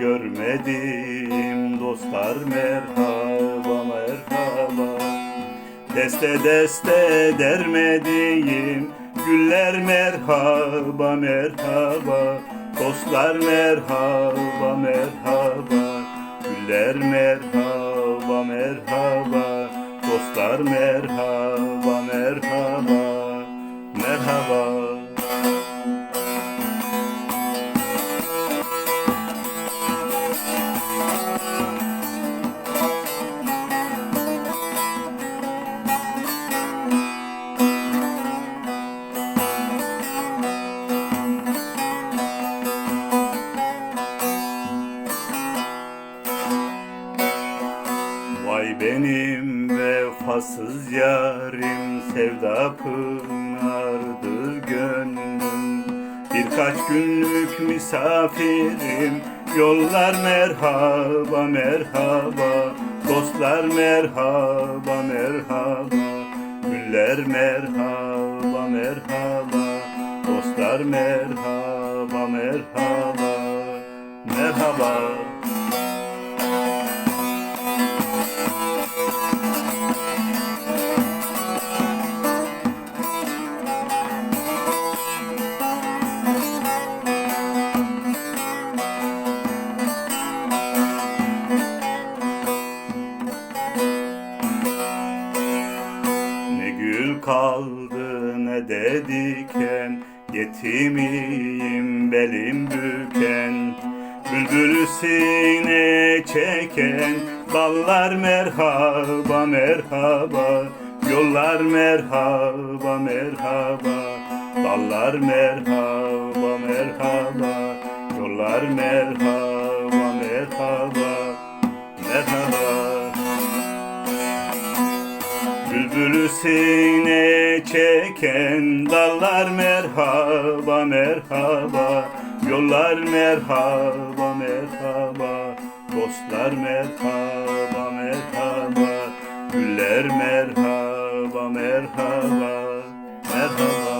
Görmedim dostlar merhaba merhaba. Deste deste dermediğim güller merhaba merhaba. Dostlar merhaba merhaba Güller merhaba merhaba. Dostlar merhaba Merhaba Benim vefasız yarim Sevda pınardır gönlüm. Birkaç günlük misafirim Yollar merhaba merhaba. Dostlar merhaba merhaba. Güller merhaba merhaba. Dostlar merhaba Merhaba gül kaldı ne de diken. Yetimiyim belim büken. Bülbülü sine çeken. Dallar merhaba merhaba. Yollar merhaba merhaba. Dallar merhaba merhaba. Yollar merhaba merhaba. Merhaba Bülbülü sine çeken dallar merhaba merhaba. Yollar merhaba merhaba. Dostlar merhaba merhaba. Güller merhaba merhaba. Merhaba